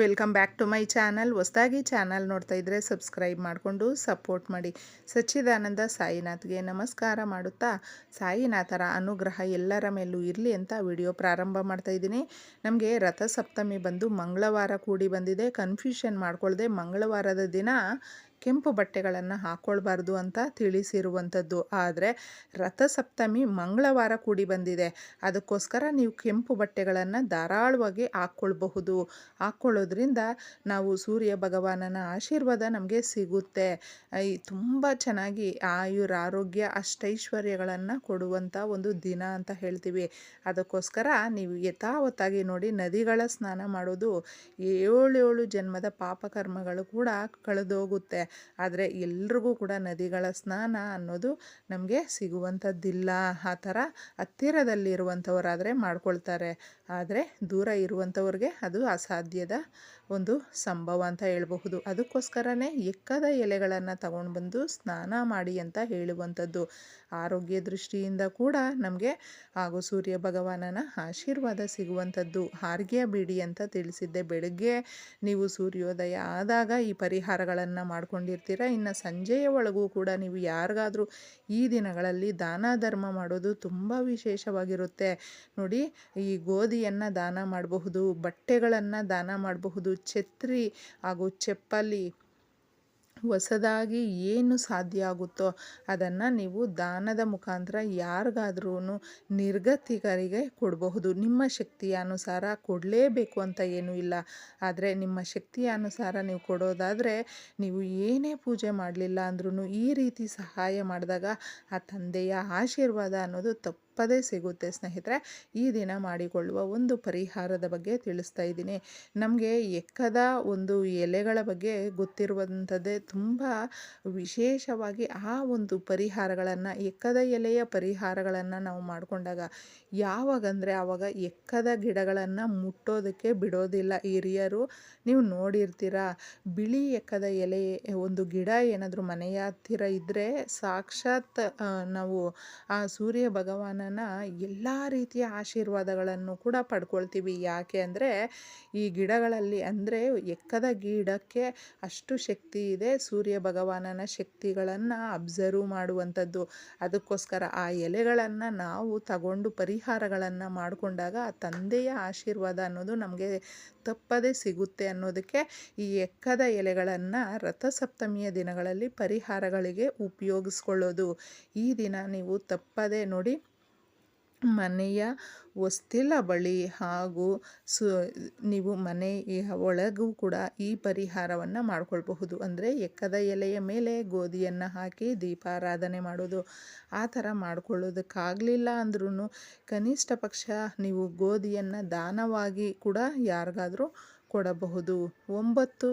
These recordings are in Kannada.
Welcome back to my channel. ಹೊಸದಾಗಿ ಚಾನಲ್ ನೋಡ್ತಾ ಇದ್ದರೆ ಸಬ್ಸ್ಕ್ರೈಬ್ ಮಾಡಿಕೊಂಡು ಸಪೋರ್ಟ್ ಮಾಡಿ. ಸಚ್ಚಿದಾನಂದ ಸಾಯಿನಾಥ್ಗೆ ನಮಸ್ಕಾರ ಮಾಡುತ್ತಾ, ಸಾಯಿನಾಥರ ಅನುಗ್ರಹ ಎಲ್ಲರ ಮೇಲೂ ಇರಲಿ ಅಂತ ವಿಡಿಯೋ ಪ್ರಾರಂಭ ಮಾಡ್ತಾ ಇದ್ದೀನಿ. ನಮಗೆ ರಥಸಪ್ತಮಿ ಬಂದು ಮಂಗಳವಾರ ಕೂಡಿ ಬಂದಿದೆ. ಕನ್ಫ್ಯೂಷನ್ ಮಾಡ್ಕೊಳ್ಳದೆ ಮಂಗಳವಾರದ ದಿನ ಕೆಂಪು ಬಟ್ಟೆಗಳನ್ನು ಹಾಕ್ಕೊಳ್ಬಾರ್ದು ಅಂತ ತಿಳಿಸಿರುವಂಥದ್ದು. ಆದರೆ ರಥಸಪ್ತಮಿ ಮಂಗಳವಾರ ಕೂಡಿ ಬಂದಿದೆ. ಅದಕ್ಕೋಸ್ಕರ ನೀವು ಕೆಂಪು ಬಟ್ಟೆಗಳನ್ನು ಧಾರಾಳವಾಗಿ ಹಾಕ್ಕೊಳ್ಬಹುದು ಹಾಕ್ಕೊಳ್ಳೋದ್ರಿಂದ ನಾವು ಸೂರ್ಯ ಭಗವಾನನ ಆಶೀರ್ವಾದ ನಮಗೆ ಸಿಗುತ್ತೆ. ತುಂಬ ಚೆನ್ನಾಗಿ ಆಯುರ ಆರೋಗ್ಯ ಅಷ್ಟೈಶ್ವರ್ಯಗಳನ್ನು ಕೊಡುವಂಥ ಒಂದು ದಿನ ಅಂತ ಹೇಳ್ತೀವಿ. ಅದಕ್ಕೋಸ್ಕರ ನೀವು ಯಥಾವತ್ತಾಗಿ ನೋಡಿ ನದಿಗಳ ಸ್ನಾನ ಮಾಡೋದು ಏಳೇಳು ಜನ್ಮದ ಪಾಪಕರ್ಮಗಳು ಕೂಡ ಕಳೆದೋಗುತ್ತೆ. ಆದರೆ ಎಲ್ರಿಗೂ ಕೂಡ ನದಿಗಳ ಸ್ನಾನ ಅನ್ನೋದು ನಮಗೆ ಸಿಗುವಂಥದ್ದಿಲ್ಲ. ಆ ಥರ ಹತ್ತಿರದಲ್ಲಿರುವಂಥವರಾದರೆ ಮಾಡ್ಕೊಳ್ತಾರೆ. ಆದರೆ ದೂರ ಇರುವಂಥವ್ರಿಗೆ ಅದು ಅಸಾಧ್ಯದ ಒಂದು ಸಂಭವ ಅಂತ ಹೇಳಬಹುದು. ಅದಕ್ಕೋಸ್ಕರನೇ ಎಕ್ಕದ ಎಲೆಗಳನ್ನು ತಗೊಂಡು ಬಂದು ಸ್ನಾನ ಮಾಡಿ ಅಂತ ಹೇಳುವಂಥದ್ದು. ಆರೋಗ್ಯ ದೃಷ್ಟಿಯಿಂದ ಕೂಡ ನಮಗೆ ಹಾಗೂ ಸೂರ್ಯ ಭಗವಾನನ ಆಶೀರ್ವಾದ ಸಿಗುವಂಥದ್ದು. ಹಾರ್ಗೆಯ ಬಿಡಿ ಅಂತ ತಿಳಿಸಿದ್ದೆ. ಬೆಳಗ್ಗೆ ನೀವು ಸೂರ್ಯೋದಯ ಆದಾಗ ಈ ಪರಿಹಾರಗಳನ್ನು ಮಾಡ್ಕೊಂಡಿರ್ತೀರ. ಇನ್ನು ಸಂಜೆಯ ಒಳಗೂ ಕೂಡ ನೀವು ಯಾರಿಗಾದರೂ ಈ ದಿನಗಳಲ್ಲಿ ದಾನ, ಧರ್ಮ ಮಾಡೋದು ತುಂಬ ವಿಶೇಷವಾಗಿರುತ್ತೆ. ನೋಡಿ, ಈ ಗೋಧಿಯನ್ನು ದಾನ ಮಾಡಬಹುದು, ಬಟ್ಟೆಗಳನ್ನು ದಾನ ಮಾಡಬಹುದು, ಛತ್ರಿ ಹಾಗೂ ಚಪ್ಪಲಿ ಹೊಸದಾಗಿ ಏನು ಸಾಧ್ಯ ಆಗುತ್ತೋ ಅದನ್ನು ನೀವು ದಾನದ ಮುಖಾಂತರ ಯಾರಿಗಾದ್ರೂ ನಿರ್ಗತಿಕರಿಗೆ ಕೊಡಬಹುದು. ನಿಮ್ಮ ಶಕ್ತಿಯ ಅನುಸಾರ ಕೊಡಲೇಬೇಕು ಅಂತ ಏನೂ ಇಲ್ಲ. ಆದರೆ ನಿಮ್ಮ ಶಕ್ತಿಯ ಅನುಸಾರ ನೀವು ಕೊಡೋದಾದರೆ ನೀವು ಏನೇ ಪೂಜೆ ಮಾಡಲಿಲ್ಲ ಅಂದ್ರೂ ಈ ರೀತಿ ಸಹಾಯ ಮಾಡಿದಾಗ ಆ ತಂದೆಯ ಆಶೀರ್ವಾದ ಅನ್ನೋದು ತಪ್ಪು. ತಪ್ಪದೇ ಸಿಗುತ್ತೆ ಸ್ನೇಹಿತರೆ. ಈ ದಿನ ಮಾಡಿಕೊಳ್ಳುವ ಒಂದು ಪರಿಹಾರದ ಬಗ್ಗೆ ತಿಳಿಸ್ತಾ ಇದ್ದೀನಿ. ನಮಗೆ ಎಕ್ಕದ ಒಂದು ಎಲೆಗಳ ಬಗ್ಗೆ ಗೊತ್ತಿರುವಂಥದ್ದೇ ತುಂಬ ವಿಶೇಷವಾಗಿ ಆ ಒಂದು ಪರಿಹಾರಗಳನ್ನು, ಎಕ್ಕದ ಎಲೆಯ ಪರಿಹಾರಗಳನ್ನು ನಾವು ಮಾಡಿಕೊಂಡಾಗ ಯಾವಾಗಂದರೆ ಆವಾಗ ಎಕ್ಕದ ಗಿಡಗಳನ್ನು ಮುಟ್ಟೋದಕ್ಕೆ ಬಿಡೋದಿಲ್ಲ. ಹಿರಿಯರು, ನೀವು ನೋಡಿರ್ತೀರ, ಬಿಳಿ ಎಕ್ಕದ ಎಲೆ, ಒಂದು ಗಿಡ ಏನಾದರೂ ಮನೆಯ ಹತ್ತಿರ ಇದ್ದರೆ ಸಾಕ್ಷಾತ್ ನಾವು ಆ ಸೂರ್ಯ ಭಗವಾನ ಎಲ್ಲ ರೀತಿಯ ಆಶೀರ್ವಾದಗಳನ್ನು ಕೂಡ ಪಡ್ಕೊಳ್ತೀವಿ. ಯಾಕೆ ಅಂದರೆ ಈ ಗಿಡಗಳಲ್ಲಿ ಅಂದರೆ ಎಕ್ಕದ ಗಿಡಕ್ಕೆ ಅಷ್ಟು ಶಕ್ತಿ ಇದೆ. ಸೂರ್ಯ ಭಗವಾನನ ಶಕ್ತಿಗಳನ್ನು ಅಬ್ಸರ್ವ್ ಮಾಡುವಂಥದ್ದು. ಅದಕ್ಕೋಸ್ಕರ ಆ ಎಲೆಗಳನ್ನು ನಾವು ತಗೊಂಡು ಪರಿಹಾರಗಳನ್ನು ಮಾಡಿಕೊಂಡಾಗ ಆ ತಂದೆಯ ಆಶೀರ್ವಾದ ಅನ್ನೋದು ನಮಗೆ ತಪ್ಪದೇ ಸಿಗುತ್ತೆ ಅನ್ನೋದಕ್ಕೆ ಈ ಎಕ್ಕದ ಎಲೆಗಳನ್ನು ರಥಸಪ್ತಮಿಯ ದಿನಗಳಲ್ಲಿ ಪರಿಹಾರಗಳಿಗೆ ಉಪಯೋಗಿಸ್ಕೊಳ್ಳೋದು. ಈ ದಿನ ನೀವು ತಪ್ಪದೇ ನೋಡಿ ಮನೆಯ ಹೊಸ್ತಿಲ ಬಳಿ ಹಾಗೂ ಸು, ನೀವು ಮನೆಯ ಒಳಗೂ ಕೂಡ ಈ ಪರಿಹಾರವನ್ನು ಮಾಡಿಕೊಳ್ಬಹುದು. ಅಂದರೆ ಎಕ್ಕದ ಎಲೆಯ ಮೇಲೆ ಗೋಧಿಯನ್ನು ಹಾಕಿ ದೀಪಾರಾಧನೆ ಮಾಡೋದು ಆ ಥರ ಮಾಡಿಕೊಳ್ಳೋದಕ್ಕಾಗಲಿಲ್ಲ ಅಂದ್ರೂ ಕನಿಷ್ಠ ಪಕ್ಷ ನೀವು ಗೋಧಿಯನ್ನು ದಾನವಾಗಿ ಕೂಡ ಯಾರಿಗಾದರೂ ಕೊಡಬಹುದು. ಒಂಬತ್ತು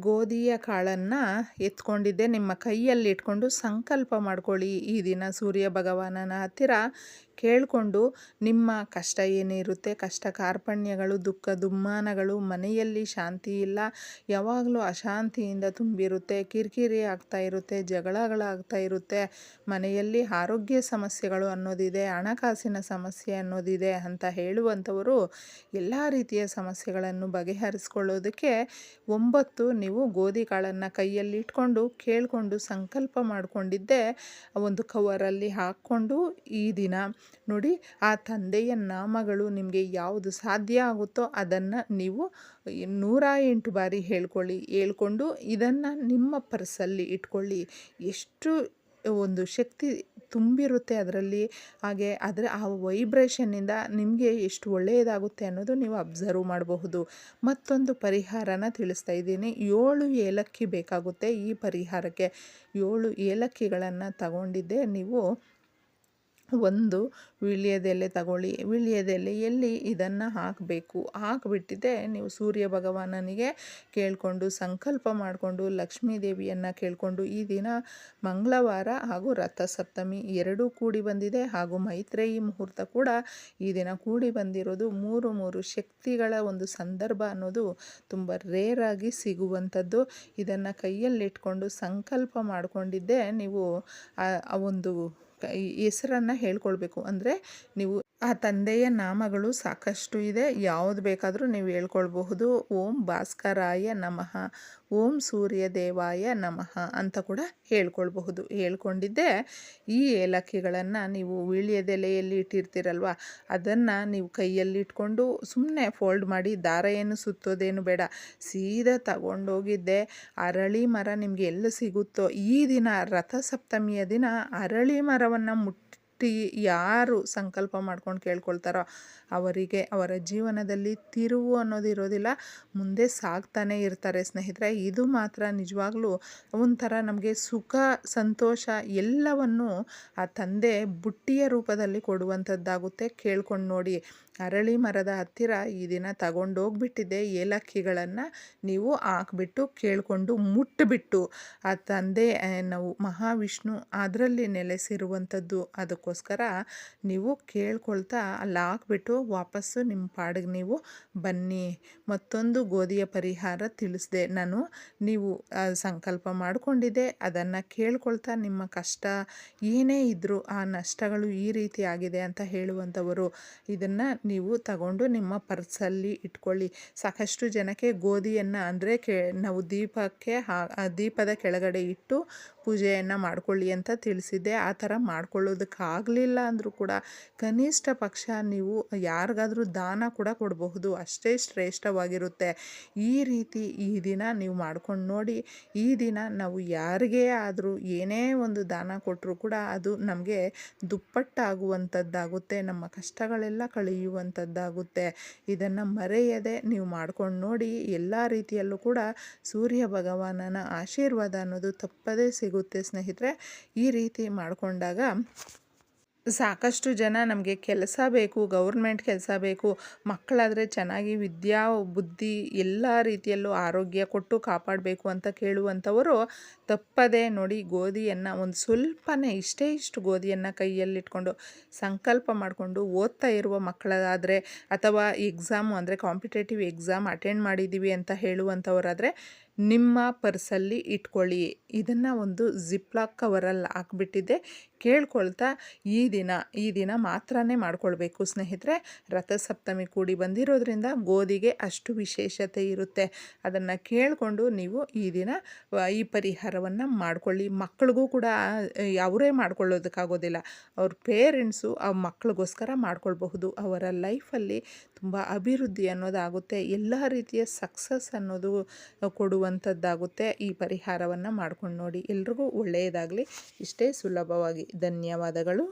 ಗೋಧಿಯ ಕಾಳನ್ನು ಎತ್ಕೊಂಡಿದ್ದೆ. ನಿಮ್ಮ ಕೈಯಲ್ಲಿ ಇಟ್ಕೊಂಡು ಸಂಕಲ್ಪ ಮಾಡ್ಕೊಳ್ಳಿ. ಈ ದಿನ ಸೂರ್ಯ ಭಗವಾನನ ಹತ್ತಿರ ಕೇಳಿಕೊಂಡು ನಿಮ್ಮ ಕಷ್ಟ ಏನಿರುತ್ತೆ ಕಷ್ಟ ಕಾರ್ಪಣ್ಯಗಳು, ದುಃಖ, ದುಮ್ಮಾನಗಳು, ಮನೆಯಲ್ಲಿ ಶಾಂತಿ ಇಲ್ಲ, ಯಾವಾಗಲೂ ಅಶಾಂತಿಯಿಂದ ತುಂಬಿರುತ್ತೆ, ಕಿರಿಕಿರಿ ಆಗ್ತಾ ಇರುತ್ತೆ, ಜಗಳಗಳಾಗ್ತಾ ಇರುತ್ತೆ, ಮನೆಯಲ್ಲಿ ಆರೋಗ್ಯ ಸಮಸ್ಯೆಗಳು ಅನ್ನೋದಿದೆ, ಹಣಕಾಸಿನ ಸಮಸ್ಯೆ ಅನ್ನೋದಿದೆ ಅಂತ ಹೇಳುವಂಥವರು ಎಲ್ಲ ರೀತಿಯ ಸಮಸ್ಯೆಗಳನ್ನು ಬಗೆಹರಿಸ್ಕೊಳ್ಳೋದಕ್ಕೆ ಒಂಬತ್ತು ನೀವು ಗೋಧಿ ಕಾಳನ್ನು ಕೈಯಲ್ಲಿ ಇಟ್ಕೊಂಡು ಕೇಳಿಕೊಂಡು ಸಂಕಲ್ಪ ಮಾಡಿಕೊಂಡಿದ್ದೆ ಒಂದು ಕವರಲ್ಲಿ ಹಾಕ್ಕೊಂಡು ಈ ದಿನ. ನೋಡಿ, ಆ ತಂದೆಯ ನಾಮಗಳು ನಿಮಗೆ ಯಾವುದು ಸಾಧ್ಯ ಆಗುತ್ತೋ ಅದನ್ನು ನೀವು ನೂರ ಎಂಟು ಬಾರಿ ಹೇಳ್ಕೊಳ್ಳಿ. ಹೇಳ್ಕೊಂಡು ಇದನ್ನು ನಿಮ್ಮ ಪರ್ಸಲ್ಲಿ ಇಟ್ಕೊಳ್ಳಿ. ಎಷ್ಟು ಒಂದು ಶಕ್ತಿ ತುಂಬಿರುತ್ತೆ ಅದರಲ್ಲಿ, ಹಾಗೆ ಅದರ ಆ ವೈಬ್ರೇಷನ್ನಿಂದ ನಿಮಗೆ ಎಷ್ಟು ಒಳ್ಳೆಯದಾಗುತ್ತೆ ಅನ್ನೋದು ನೀವು ಅಬ್ಸರ್ವ್ ಮಾಡಬಹುದು. ಮತ್ತೊಂದು ಪರಿಹಾರನ ತಿಳಿಸ್ತಾ ಇದ್ದೀನಿ. ಏಳು ಏಲಕ್ಕಿ ಬೇಕಾಗುತ್ತೆ ಈ ಪರಿಹಾರಕ್ಕೆ. ಏಳು ಏಲಕ್ಕಿಗಳನ್ನು ತಗೊಂಡಿದ್ದೆ ನೀವು ಒಂದು ವೀಳ್ಯದೆಲೆ ತಗೊಳ್ಳಿ. ವೀಳ್ಯದೆಲೆಯಲ್ಲಿ ಇದನ್ನು ಹಾಕಬೇಕು? ಹಾಕಿಬಿಟ್ಟಿದ್ದೆ ನೀವು ಸೂರ್ಯ ಭಗವಾನನಿಗೆ ಕೇಳಿಕೊಂಡು, ಸಂಕಲ್ಪ ಮಾಡಿಕೊಂಡು, ಲಕ್ಷ್ಮೀ ದೇವಿಯನ್ನು ಕೇಳಿಕೊಂಡು ಈ ದಿನ ಮಂಗಳವಾರ ಹಾಗೂ ರಥಸಪ್ತಮಿ ಎರಡೂ ಕೂಡಿ ಬಂದಿದೆ. ಹಾಗೂ ಮೈತ್ರೇಯಿ ಮುಹೂರ್ತ ಕೂಡ ಈ ದಿನ ಕೂಡಿ ಬಂದಿರೋದು. ಮೂರು ಮೂರು ಶಕ್ತಿಗಳ ಒಂದು ಸಂದರ್ಭ ಅನ್ನೋದು ತುಂಬ ರೇರಾಗಿ ಸಿಗುವಂಥದ್ದು. ಇದನ್ನು ಕೈಯಲ್ಲಿಟ್ಕೊಂಡು ಸಂಕಲ್ಪ ಮಾಡಿಕೊಂಡಿದ್ದೆ. ನೀವು ಆ ಒಂದು ಹೆಸರನ್ನು ಹೇಳ್ಕೊಳ್ಬೇಕು. ಅಂದರೆ ನೀವು ಆ ತಂದೆಯ ನಾಮಗಳು ಸಾಕಷ್ಟು ಇದೆ. ಯಾವುದು ಬೇಕಾದರೂ ನೀವು ಹೇಳ್ಕೊಳ್ಬಹುದು. ಓಂ ಭಾಸ್ಕರಾಯ ನಮಃ, ಓಂ ಸೂರ್ಯ ದೇವಾಯ ನಮಃ ಅಂತ ಕೂಡ ಹೇಳ್ಕೊಳ್ಬಹುದು. ಹೇಳ್ಕೊಂಡಿದ್ದೆ. ಈ ಏಲಕ್ಕಿಗಳನ್ನು ನೀವು ವೀಳ್ಯದೆಲೆಯಲ್ಲಿ ಇಟ್ಟಿರ್ತೀರಲ್ವ, ಅದನ್ನು ನೀವು ಕೈಯಲ್ಲಿ ಇಟ್ಕೊಂಡು ಸುಮ್ಮನೆ ಫೋಲ್ಡ್ ಮಾಡಿ ದಾರ ಏನು ಸುತ್ತೋದೇನು ಬೇಡ. ಸೀದಾ ತಗೊಂಡೋಗಿದ್ದೆ. ಅರಳಿ ಮರ ನಿಮಗೆ ಎಲ್ಲಿ ಸಿಗುತ್ತೋ, ಈ ದಿನ ರಥಸಪ್ತಮಿಯ ದಿನ ಅರಳಿ ಮರವನ್ನು ಮುಟ್ಟಿ ಯಾರು ಸಂಕಲ್ಪ ಮಾಡ್ಕೊಂಡು ಕೇಳ್ಕೊಳ್ತಾರೋ ಅವರಿಗೆ ಅವರ ಜೀವನದಲ್ಲಿ ತಿರುವು ಅನ್ನೋದು ಇರೋದಿಲ್ಲ. ಮುಂದೆ ಸಾಗ್ತಾನೆ ಇರ್ತಾರೆ ಸ್ನೇಹಿತರೆ. ಇದು ಮಾತ್ರ ನಿಜವಾಗ್ಲೂ ಒಂಥರ ನಮಗೆ ಸುಖ, ಸಂತೋಷ ಎಲ್ಲವನ್ನು ಆ ತಂದೆ ಬುಟ್ಟಿಯ ರೂಪದಲ್ಲಿ ಕೊಡುವಂಥದ್ದಾಗುತ್ತೆ. ಕೇಳ್ಕೊಂಡು ನೋಡಿ, ಅರಳಿ ಮರದ ಹತ್ತಿರ ಈ ದಿನ ತಗೊಂಡೋಗ್ಬಿಟ್ಟಿದ್ದೆ ಏಲಕ್ಕಿಗಳನ್ನು. ನೀವು ಹಾಕ್ಬಿಟ್ಟು ಕೇಳಿಕೊಂಡು ಮುಟ್ಟಿಬಿಟ್ಟು ಆ ತಂದೆ ನಾವು ಮಹಾವಿಷ್ಣು ಅದರಲ್ಲಿ ನೆಲೆಸಿರುವಂಥದ್ದು ಅದಕ್ಕೋಸ್ಕರ. ನೀವು ಕೇಳ್ಕೊಳ್ತಾ ಅಲ್ಲಿ ಹಾಕ್ಬಿಟ್ಟು ವಾಪಸ್ಸು ನಿಮ್ಮ ಪಾಡಿಗೆ ನೀವು ಬನ್ನಿ. ಮತ್ತೊಂದು ಗೋಧಿಯ ಪರಿಹಾರ ತಿಳಿಸಿದೆ. ನಾನು ನೀವು ಸಂಕಲ್ಪ ಮಾಡಿಕೊಂಡಿದ್ದೆ. ಅದನ್ನು ಕೇಳ್ಕೊಳ್ತಾ ನಿಮ್ಮ ಕಷ್ಟ ಏನೇ ಇದ್ದರೂ ಆ ನಷ್ಟಗಳು ಈ ರೀತಿ ಆಗಿದೆ ಅಂತ ಹೇಳುವಂಥವರು, ಇದನ್ನು ನೀವು ತಗೊಂಡು ನಿಮ್ಮ ಪರ್ಸಲ್ಲಿ ಇಟ್ಕೊಳ್ಳಿ. ಸಾಕಷ್ಟು ಜನಕ್ಕೆ ಗೋಧಿಯನ್ನು ಅಂದರೆ ಕೆ, ನಾವು ದೀಪಕ್ಕೆ ಹಾ ದೀಪದ ಕೆಳಗಡೆ ಇಟ್ಟು ಪೂಜೆಯನ್ನು ಮಾಡಿಕೊಳ್ಳಿ ಅಂತ ತಿಳಿಸಿದ್ದೆ. ಆ ಥರ ಮಾಡ್ಕೊಳ್ಳೋದಕ್ಕಾಗಲಿಲ್ಲ ಅಂದರೂ ಕೂಡ ಕನಿಷ್ಠ ಪಕ್ಷ ನೀವು ಯಾರಿಗಾದರೂ ದಾನ ಕೂಡ ಕೊಡಬಹುದು. ಅಷ್ಟೇ ಶ್ರೇಷ್ಠವಾಗಿರುತ್ತೆ. ಈ ರೀತಿ ಈ ದಿನ ನೀವು ಮಾಡ್ಕೊಂಡು ನೋಡಿ, ಈ ದಿನ ನಾವು ಯಾರಿಗೇ ಆದರೂ ಏನೇ ಒಂದು ದಾನ ಕೊಟ್ಟರೂ ಕೂಡ ಅದು ನಮಗೆ ದುಪ್ಪಟ್ಟಾಗುವಂಥದ್ದಾಗುತ್ತೆ. ನಮ್ಮ ಕಷ್ಟಗಳೆಲ್ಲ ಕಳೆಯುವಂಥದ್ದಾಗುತ್ತೆ. ಇದನ್ನು ಮರೆಯದೆ ನೀವು ಮಾಡ್ಕೊಂಡು ನೋಡಿ, ಎಲ್ಲ ರೀತಿಯಲ್ಲೂ ಕೂಡ ಸೂರ್ಯ ಭಗವಾನನ ಆಶೀರ್ವಾದ ಅನ್ನೋದು ತಪ್ಪದೇ ಸಿಗುತ್ತೆ. ಸ್ನೇಹಿತರೆ. ಈ ರೀತಿ ಮಾಡಿಕೊಂಡಾಗ ಸಾಕಷ್ಟು ಜನ ನಮಗೆ ಕೆಲಸ ಬೇಕು, ಗೌರ್ಮೆಂಟ್ ಕೆಲಸ ಬೇಕು. ಮಕ್ಕಳಾದರೆ ಚೆನ್ನಾಗಿ ವಿದ್ಯಾ, ಬುದ್ಧಿ ಎಲ್ಲ ರೀತಿಯಲ್ಲೂ ಆರೋಗ್ಯ ಕೊಟ್ಟು ಕಾಪಾಡಬೇಕು ಅಂತ ಕೇಳುವಂಥವರು ತಪ್ಪದೆ ನೋಡಿ ಗೋಧಿಯನ್ನು ಒಂದು ಸ್ವಲ್ಪನೇ ಇಷ್ಟೇ ಇಷ್ಟು ಗೋಧಿಯನ್ನು ಕೈಯಲ್ಲಿಟ್ಕೊಂಡು ಸಂಕಲ್ಪ ಮಾಡಿಕೊಂಡು ಓದ್ತಾ ಇರುವ ಮಕ್ಕಳಾದರೆ ಅಥವಾ ಎಕ್ಸಾಮು ಅಂದರೆ ಕಾಂಪಿಟೇಟಿವ್ ಎಕ್ಸಾಮ್ ಅಟೆಂಡ್ ಮಾಡಿದ್ದೀವಿ ಅಂತ ಹೇಳುವಂಥವರಾದರೆ ನಿಮ್ಮ ಪರ್ಸಲ್ಲಿ ಇಟ್ಕೊಳ್ಳಿ. ಇದನ್ನು ಒಂದು ಜಿಪ್ಲಾಕ್ ಕವರಲ್ಲಿ ಹಾಕ್ಬಿಟ್ಟಿದ್ದೆ ಕೇಳ್ಕೊಳ್ತಾ ಈ ದಿನ ಈ ದಿನ ಮಾತ್ರನೇ ಮಾಡ್ಕೊಳ್ಬೇಕು ಸ್ನೇಹಿತರೆ. ರಥಸಪ್ತಮಿ ಕೂಡಿ ಬಂದಿರೋದ್ರಿಂದ ಗೋಧಿಗೆ ಅಷ್ಟು ವಿಶೇಷತೆ ಇರುತ್ತೆ. ಅದನ್ನು ಕೇಳಿಕೊಂಡು ನೀವು ಈ ದಿನ, ಈ ಪರಿಹಾರವನ್ನು ಮಾಡ್ಕೊಳ್ಳಿ. ಮಕ್ಕಳಿಗೂ ಕೂಡ, ಅವರೇ ಮಾಡ್ಕೊಳ್ಳೋದಕ್ಕಾಗೋದಿಲ್ಲ. ಅವ್ರ ಪೇರೆಂಟ್ಸು ಆ ಮಕ್ಕಳಿಗೋಸ್ಕರ ಮಾಡ್ಕೊಳ್ಬಹುದು. ಅವರ ಲೈಫಲ್ಲಿ ತುಂಬ ಅಭಿವೃದ್ಧಿ ಅನ್ನೋದಾಗುತ್ತೆ. ಎಲ್ಲ ರೀತಿಯ ಸಕ್ಸಸ್ ಅನ್ನೋದು ಕೊಡುವಂಥದ್ದಾಗುತ್ತೆ. ಈ ಪರಿಹಾರವನ್ನು ಮಾಡ್ಕೊಂಡು ನೋಡಿ ಎಲ್ರಿಗೂ ಒಳ್ಳೆಯದಾಗಲಿ. ಇಷ್ಟೇ ಸುಲಭವಾಗಿ. ಧನ್ಯವಾದಗಳು.